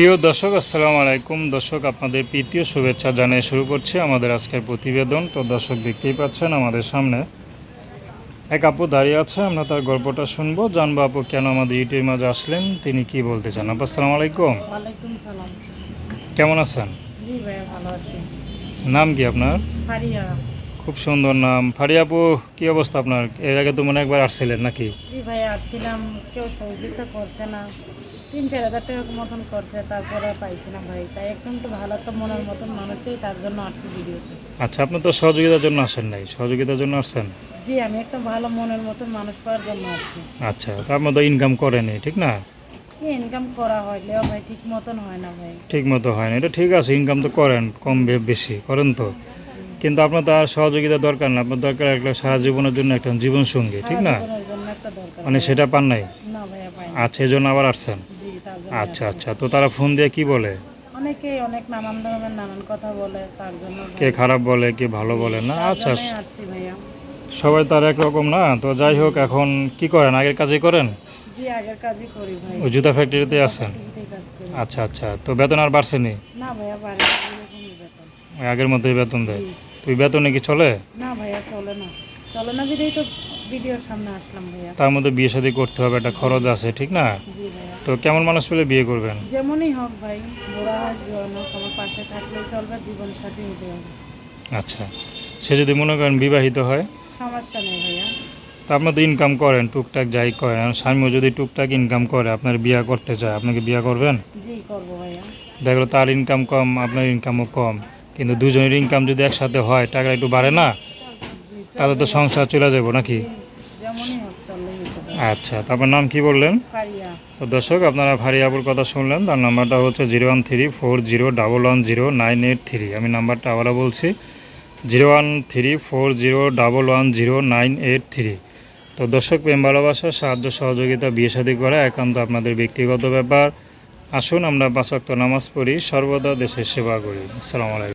প্রিয় দর্শক আসসালামু আলাইকুম। দর্শক আপনাদের প্রীতীয় শুভেচ্ছা জানিয়ে শুরু করছি আমাদের আজকের প্রতিবেদন। তো দর্শক দেখতেই পাচ্ছেন আমাদের সামনে এক আপু দাঁড়িয়ে আছে। আমরা তার গল্পটা শুনব। জানব আপু কেন আমাদের ইউটিউবের মাঝে আসলেন? তিনি কি বলতে চান? আপু আসসালামু আলাইকুম। কেমন আছেন? জি ভাইয়া ভালো আছি। নাম কি আপনার? খুব সুন্দর নাম। ফারিয়া আপু কি অবস্থা আপনার? এর আগে তো মনে একবার আসছিলেন নাকি? জি ভাইয়া আসছিলাম। কেউ সহযোগিতা করছে না। তিন চার হাজার টাকা মতন করছে তারপরে পাইছি না ভাই। তাই একদম তো ভালো একটা মনের মতন মানুষ চাই তার জন্য আসছি ভিডিওতে। আচ্ছা আপনি তো সহযোগিতার জন্য আসেন নাই। সহযোগিতার জন্য আসছেন? জি আমি একটা ভালো মনের মতন মানুষ পাওয়ার জন্য আসছি। আচ্ছা তার মধ্যে ইনকাম করেনি ঠিক না? ইনকাম করা হইলেও ভাই ঠিক মতন হয় না ভাই। ঠিক মতো হয় না এটা ঠিক আছে ইনকাম তো করেন কম বেশি করেন তো। কিন্তু আপনার তো আর সহযোগিতা দরকার না আপনার দরকার একটা সারা জীবনের জন্য একটা জীবন সঙ্গী ঠিক না? মানে সেটা পান নাই? আচ্ছা এই জন্য আবার আসছেন? আচ্ছা আচ্ছা তো তারা ফোন দিয়ে কি বলে? অনেকেই অনেক নানান ধরনের নানান কথা বলে তার জন্য কে খারাপ বলে কে ভালো বলে? না আচ্ছা। জন্যই আসছি ভাইয়া। সবাই তার একরকম না? তো যাই হোক এখন কি করেন? আগের কাজই করেন? জি আগের কাজই করি ভাই ওই জুতা ফ্যাক্টরিতে আছেন। আচ্ছা আচ্ছা। তো বেতন আর বাড়ছেনি না? ভাইয়া বাড়ি ওই আগের মতোই বেতন দেয়? তুই বেতনে কি চলে? না ভাইয়া চলে না। চলে না তো ভিডিওর সামনে আসলাম ভাইয়া। তার মধ্যে বিয়ে শাদী করতে হবে একটা খরচ আছে ঠিক না? জি তো কেমন মানুষ পেলে বিয়ে করবেন? যেমনই হোক ভাই বুড়া হোক জোয়ান হোক আমার পাশে থাকলেই চলবে জীবন সাথী হতে হবে। আচ্ছা সে যদি মনে করেন বিবাহিত হয়? সমস্যা নেই ভাইয়া। তা আপনি তো ইনকাম করেন টুকটাক যাই করেন আর স্বামীও যদি টুকটাক ইনকাম করে আপনার বিয়ে করতে চায় আপনাকে বিয়ে করবেন? জি করব ভাইয়া। দেখল তার ইনকাম কম আপনার ইনকামও কম কিন্তু দুজনের ইনকাম যদি একসাথে হয় টাকা একটু বাড়ে না তাহলে তো সংসার চলে যাব নাকি? যেমনই হোক। আচ্ছা তারপর নাম কি বললেন? তো দর্শক আপনারা ফারিয়াবুর কথা শুনলেন তার নাম্বারটা হচ্ছে zero one three four zero double one zero nine eight three. আমি নাম্বারটা আবারও বলছি zero one three four zero double one zero nine eight three. তো দর্শক প্রেম ভালোবাসা সাহায্য সহযোগিতা বিয়ে শাদী করা একান্ত আপনাদের ব্যক্তিগত ব্যাপার। আসুন আমরা পাঁচক্ত নামাজ পড়ি সর্বদা দেশের সেবা করি। আসসালামু আলাইকুম।